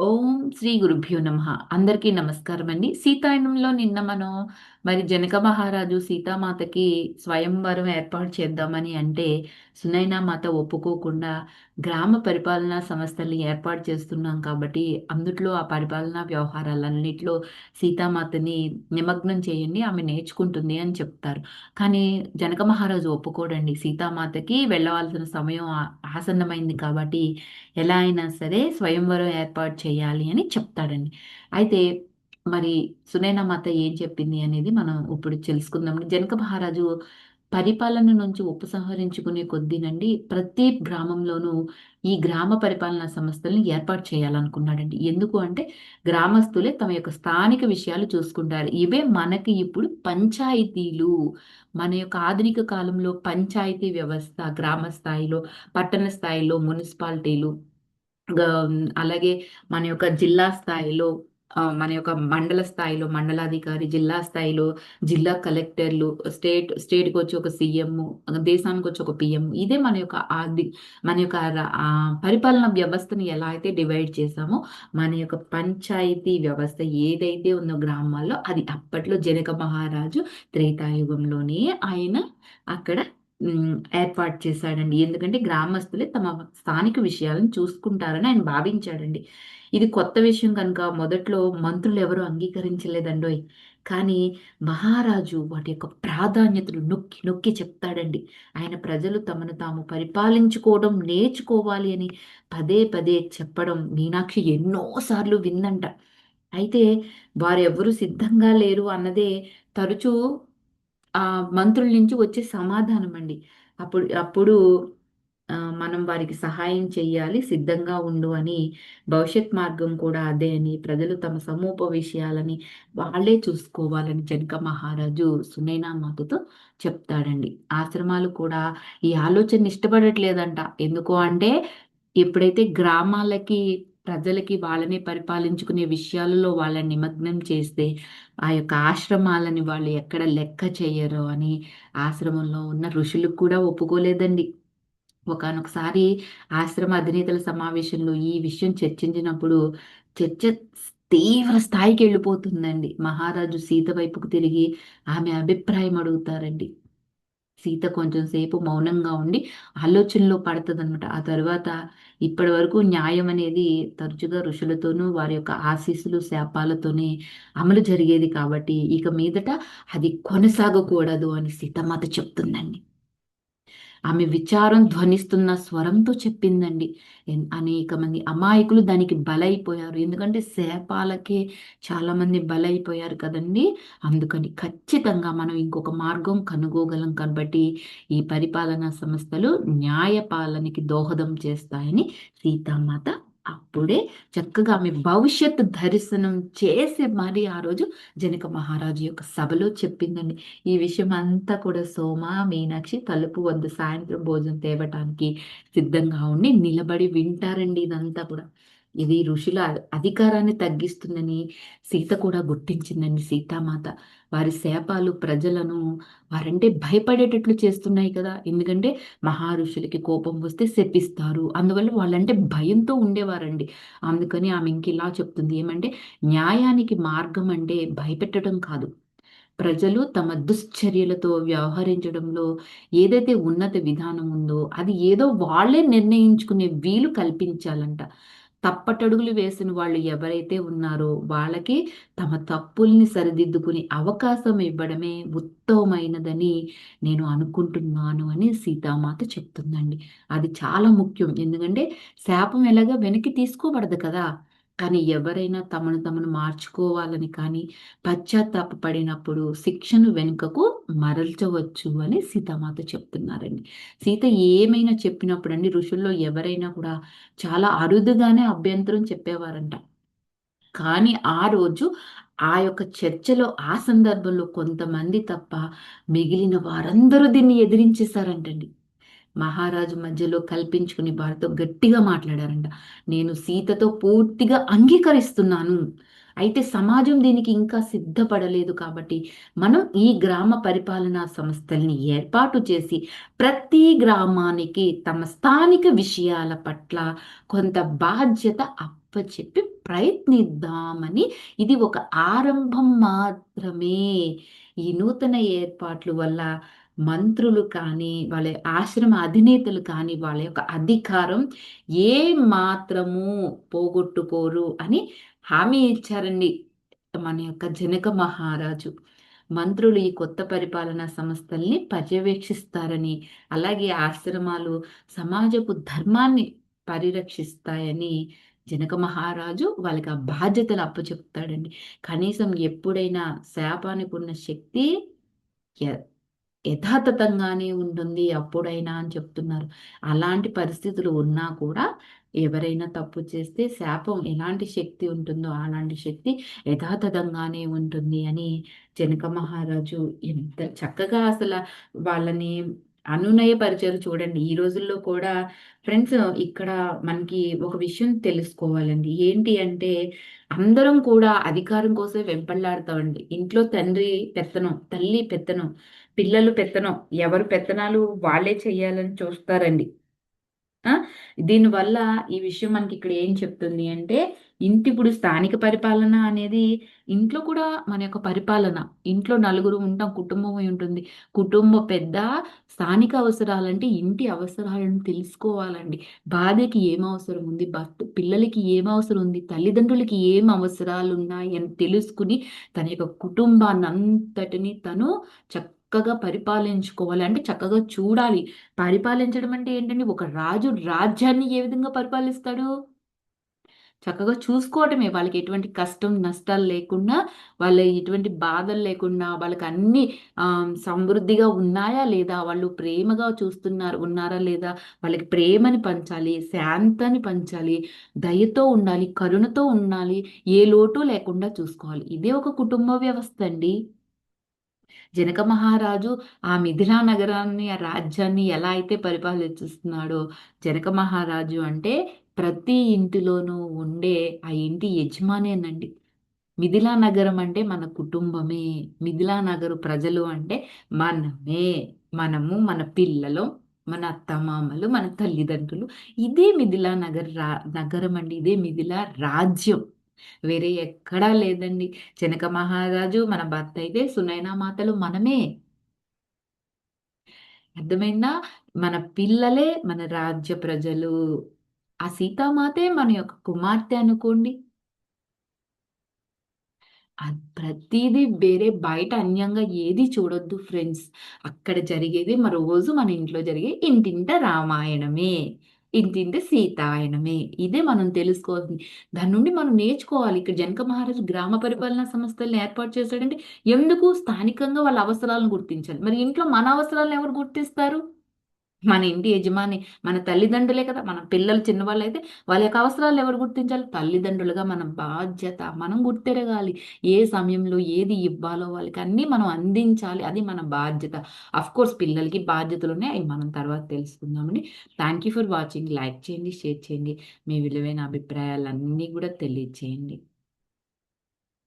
ఓం శ్రీ గురుభ్యో నమ. అందరికీ నమస్కారం అండి. సీతాయనంలో నిన్న మనం మరి జనక మహారాజు సీతామాతకి స్వయంవరం ఏర్పాటు చేద్దామని అంటే సునైనా మాత ఒప్పుకోకుండా గ్రామ పరిపాలనా సంస్థల్ని ఏర్పాటు చేస్తున్నాం కాబట్టి అందుట్లో ఆ పరిపాలనా వ్యవహారాలన్నింటిలో సీతామాతని నిమగ్నం చేయండి ఆమె నేర్చుకుంటుంది అని చెప్తారు. కానీ జనక మహారాజు ఒప్పుకోడండి. సీతామాతకి వెళ్ళవలసిన సమయం ఆసన్నమైంది కాబట్టి ఎలా అయినా సరే స్వయంవరం ఏర్పాటు చేయాలి అని చెప్తాడండి. అయితే మరి సునైనా మాత ఏం చెప్పింది అనేది మనం ఇప్పుడు తెలుసుకుందాం. జనక మహారాజు పరిపాలన నుంచి ఉపసంహరించుకునే కొద్దినండి ప్రతి గ్రామంలోనూ ఈ గ్రామ పరిపాలనా సంస్థలను ఏర్పాటు చేయాలనుకున్నాడండి. ఎందుకు అంటే గ్రామస్తులే తమ యొక్క స్థానిక విషయాలు చూసుకుంటారు. ఇవే మనకి ఇప్పుడు పంచాయతీలు. మన యొక్క ఆధునిక కాలంలో పంచాయతీ వ్యవస్థ గ్రామ స్థాయిలో పట్టణ స్థాయిలో మున్సిపాలిటీలు అలాగే మన యొక్క జిల్లా స్థాయిలో మన యొక్క మండల స్థాయిలో మండలాధికారి జిల్లా స్థాయిలో జిల్లా కలెక్టర్లు స్టేట్ స్టేట్కి వచ్చి ఒక సీఎం దేశానికి వచ్చి ఒక పిఎం ఇదే మన యొక్క ఆది మన యొక్క పరిపాలన వ్యవస్థను ఎలా అయితే డివైడ్ చేసామో మన యొక్క పంచాయతీ వ్యవస్థ ఏదైతే ఉందో గ్రామాల్లో అది అప్పట్లో జనక మహారాజు త్రేతాయుగంలోనే ఆయన అక్కడ ఏర్పాటు చేశాడండి. ఎందుకంటే గ్రామస్తులే తమ స్థానిక విషయాలను చూసుకుంటారని ఆయన భావించాడండి. ఇది కొత్త విషయం కనుక మొదట్లో మంత్రులు ఎవరు అంగీకరించలేదండోయ్. కానీ మహారాజు వాటి యొక్క ప్రాధాన్యతలు నొక్కి నొక్కి చెప్తాడండి. ఆయన ప్రజలు తమను తాము పరిపాలించుకోవడం నేర్చుకోవాలి అని పదే పదే చెప్పడం మీనాక్షి ఎన్నోసార్లు విందంట అయితే వారెవరు సిద్ధంగా లేరు అన్నదే తరచూ ఆ మంత్రుల నుంచి వచ్చే సమాధానం అండి. అప్పుడు అప్పుడు మనం వారికి సహాయం చేయాలి సిద్ధంగా ఉండు అని భవిష్యత్ మార్గం కూడా అదే అని ప్రజలు తమ సమూప విషయాలని వాళ్ళే చూసుకోవాలని జనక మహారాజు సునైనా మాతతో చెప్తాడండి. ఆశ్రమాలు కూడా ఈ ఆలోచన ఇష్టపడట్లేదంట. ఎందుకు అంటే ఎప్పుడైతే గ్రామాలకి ప్రజలకి వాళ్ళని పరిపాలించుకునే విషయాలలో వాళ్ళని నిమగ్నం చేస్తే ఆ యొక్క ఆశ్రమాలని వాళ్ళు ఎక్కడ లెక్క చేయరు అని ఆశ్రమంలో ఉన్న ఋషులకు కూడా ఒప్పుకోలేదండి. ఒకనొకసారి ఆశ్రమ అధినేతల సమావేశంలో ఈ విషయం చర్చించినప్పుడు చర్చ తీవ్ర స్థాయికి వెళ్ళిపోతుందండి. మహారాజు సీత వైపుకు తిరిగి ఆమె అభిప్రాయం అడుగుతారండి. సీత కొంచెం సేపు మౌనంగా ఉండి ఆలోచనలో పడుతుంది అనమాట ఆ తర్వాత ఇప్పటి వరకు న్యాయం అనేది తరచుగా ఋషులతోనూ వారి యొక్క ఆశీస్సులు శాపాలతోనే అమలు జరిగేది కాబట్టి ఇక మీదట అది కొనసాగకూడదు అని సీతమాత చెప్తుందండి. ఆమె విచారం ధ్వనిస్తున్న స్వరంతో చెప్పిందండి. అనేక మంది అమాయకులు దానికి బలైపోయారు. ఎందుకంటే శాపాలకే చాలామంది బలైపోయారు కదండి. అందుకని ఖచ్చితంగా మనం ఇంకొక మార్గం కనుగోగలం కాబట్టి ఈ పరిపాలనా సంస్థలు న్యాయపాలనకి దోహదం చేస్తాయని సీతామాత అప్పుడే చక్కగా ఆమె భవిష్యత్తు దర్శనం చేసి మరి ఆ రోజు జనక మహారాజు యొక్క సభలో చెప్పిందండి. ఈ విషయం అంతా కూడా సోమ మీనాక్షి తలుపు వద్ద సాయంత్రం భోజనం తేవటానికి సిద్ధంగా ఉండి నిలబడి వింటారండి ఇదంతా కూడా. ఇది ఋషుల అధికారాన్ని తగ్గిస్తుందని సీత కూడా గుర్తించిందండి. సీతామాత వారి శాపాలు ప్రజలను వారంటే భయపడేటట్లు చేస్తున్నాయి కదా. ఎందుకంటే మహారుషులకి కోపం వస్తే శపిస్తారు. అందువల్ల వాళ్ళంటే భయంతో ఉండేవారండి. అందుకని ఆమె ఇంక ఇలా చెప్తుంది. ఏమంటే న్యాయానికి మార్గం అంటే భయపెట్టడం కాదు. ప్రజలు తమ దుశ్చర్యలతో వ్యవహరించడంలో ఏదైతే ఉన్నత విధానం ఉందో అది ఏదో వాళ్ళే నిర్ణయించుకునే వీలు కల్పించాలంట. తప్పటడుగులు వేసిన వాళ్ళు ఎవరైతే ఉన్నారో వాళ్ళకి తమ తప్పుల్ని సరిదిద్దుకునే అవకాశం ఇవ్వడమే ఉత్తమమైనదని నేను అనుకుంటున్నాను అని సీతామాత చెప్తుందండి. అది చాలా ముఖ్యం. ఎందుకంటే శాపం ఎలాగా వెనక్కి తీసుకోబడదు కదా. కానీ ఎవరైనా తమను తమను మార్చుకోవాలని కానీ పశ్చాత్తాపడినప్పుడు శిక్షను వెనుకకు మరల్చవచ్చు అని సీతామాత చెప్తున్నారండి. సీత ఏమైనా చెప్పినప్పుడు అండి ఋషుల్లో ఎవరైనా కూడా చాలా అరుదుగానే అభ్యంతరం చెప్పేవారంట. కానీ ఆ రోజు ఆ యొక్క చర్చలో ఆ సందర్భంలో కొంతమంది తప్ప మిగిలిన వారందరూ దీన్ని ఎదిరించేశారంటండి. మహారాజు మధ్యలో కల్పించుకుని భార్యతో గట్టిగా మాట్లాడారంట. నేను సీతతో పూర్తిగా అంగీకరిస్తున్నాను. అయితే సమాజం దీనికి ఇంకా సిద్ధపడలేదు కాబట్టి మనం ఈ గ్రామ పరిపాలనా సంస్థల్ని ఏర్పాటు చేసి ప్రతి గ్రామానికి తమ స్థానిక విషయాల పట్ల కొంత బాధ్యత అప్పచెప్పి ప్రయత్నిద్దామని ఇది ఒక ఆరంభం మాత్రమే. ఈ నూతన ఏర్పాట్లు వల్ల మంత్రులు కానీ వాళ్ళ ఆశ్రమ అధినేతలు కానీ వాళ్ళ యొక్క అధికారం ఏ మాత్రము పోగొట్టుకోరు అని హామీ ఇచ్చారండి మన యొక్క జనక మహారాజు. మంత్రులు ఈ కొత్త పరిపాలనా సంస్థల్ని పర్యవేక్షిస్తారని అలాగే ఆశ్రమాలు సమాజపు ధర్మాన్ని పరిరక్షిస్తాయని జనక మహారాజు వాళ్ళకి ఆ బాధ్యతలు అప్పచెప్తాడండి. కనీసం ఎప్పుడైనా శాపానికి ఉన్న శక్తి యథాతథంగానే ఉంటుంది అప్పుడైనా అని చెప్తున్నారు. అలాంటి పరిస్థితులు ఉన్నా కూడా ఎవరైనా తప్పు చేస్తే శాపం ఎలాంటి శక్తి ఉంటుందో అలాంటి శక్తి యథాతథంగానే ఉంటుంది అని జనక మహారాజు ఎంత చక్కగా అసలు వాళ్ళని అనునయపరిచారు చూడండి. ఈ రోజుల్లో కూడా ఫ్రెండ్స్ ఇక్కడ మనకి ఒక విషయం తెలుసుకోవాలండి. ఏంటి అంటే అందరం కూడా అధికారం కోసం వెంపళ్ళాడతామండి ఇంట్లో తండ్రి పెత్తనం తల్లి పెత్తనం పిల్లలు పెత్తనం. ఎవరు పెత్తనాలు వాళ్ళే చెయ్యాలని చూస్తారండి. దీనివల్ల ఈ విషయం మనకి ఇక్కడ ఏం చెప్తుంది అంటే ఇంటి ఇప్పుడు స్థానిక పరిపాలన అనేది ఇంట్లో కూడా మన యొక్క పరిపాలన. ఇంట్లో నలుగురు ఉంటాం కుటుంబం ఉంటుంది. కుటుంబ పెద్ద స్థానిక అవసరాలంటే ఇంటి అవసరాలను తెలుసుకోవాలండి. భార్యకి ఏం అవసరం ఉంది? భర్త పిల్లలకి ఏం అవసరం ఉంది? తల్లిదండ్రులకి ఏం అవసరాలు ఉన్నాయి అని తెలుసుకుని తన యొక్క కుటుంబాన్ని అంతటిని తను చక్క చక్కగా పరిపాలించుకోవాలి. అంటే చక్కగా చూడాలి. పరిపాలించడం అంటే ఏంటంటే ఒక రాజు రాజ్యాన్ని ఏ విధంగా పరిపాలిస్తాడు? చక్కగా చూసుకోవటమే. వాళ్ళకి ఎటువంటి కష్టం నష్టాలు లేకుండా వాళ్ళ ఎటువంటి బాధలు లేకుండా వాళ్ళకి అన్ని సమృద్ధిగా ఉన్నాయా లేదా? వాళ్ళు ప్రేమగా చూస్తున్నారు ఉన్నారా లేదా? వాళ్ళకి ప్రేమని పంచాలి శాంతని పంచాలి దయతో ఉండాలి కరుణతో ఉండాలి ఏ లోటు లేకుండా చూసుకోవాలి. ఇదే ఒక కుటుంబ వ్యవస్థ అండి. జనక మహారాజు ఆ మిథిలా నగరాన్ని ఆ రాజ్యాన్ని ఎలా అయితే పరిపాలిస్తున్నాడో జనక మహారాజు అంటే ప్రతి ఇంటిలోనూ ఉండే ఆ ఇంటి యజమానేనండి. మిథిలా నగరం అంటే మన కుటుంబమే. మిథిలా నగరు ప్రజలు అంటే మనమే. మనము మన పిల్లలు మన అత్తమామలు మన తల్లిదండ్రులు. ఇదే మిథిలా నగర రా నగరం అండి. ఇదే మిథిలా రాజ్యం. వేరే ఎక్కడా లేదండి. జనక మహారాజు మన భర్త అయితే సునైనా మాతలు మనమే. అర్థమైందా? మన పిల్లలే మన రాజ్య ప్రజలు. ఆ సీతామాతే మన యొక్క కుమార్తె అనుకోండి. ప్రతిదీ వేరే బయట అన్యంగా ఏది చూడొద్దు ఫ్రెండ్స్. అక్కడ జరిగేది మరో రోజు మన ఇంట్లో జరిగే ఇంటింట రామాయణమే. ఇంటింటి సీతాయనమే ఇదే మనం తెలుసుకోవాల్సింది. దాని నుండి మనం నేర్చుకోవాలి. ఇక్కడ జనక మహారాజు గ్రామ పరిపాలనా సంస్థలను ఏర్పాటు చేశాడంటే ఎందుకు స్థానికంగా వాళ్ళ అవసరాలను గుర్తించాలి? మరి ఇంట్లో మన అవసరాలను ఎవరు గుర్తిస్తారు? మన ఇంటి యజమాని మన తల్లిదండ్రులే కదా. మన పిల్లలు చిన్నవాళ్ళు అయితే వాళ్ళ యొక్క అవసరాలు ఎవరు గుర్తించాలి? తల్లిదండ్రులుగా మన బాధ్యత మనం గుర్తెరగాలి ఏ సమయంలో ఏది ఇవ్వాలో వాళ్ళకి అన్నీ మనం అందించాలి. అది మన బాధ్యత. అఫ్ కోర్స్ పిల్లలకి బాధ్యతలు ఉన్నాయి. అవి మనం తర్వాత తెలుసుకుందామండి. Thank you for watching like చేయండి షేర్ చేయండి. మీ విలువైన అభిప్రాయాలన్నీ కూడా తెలియచేయండి.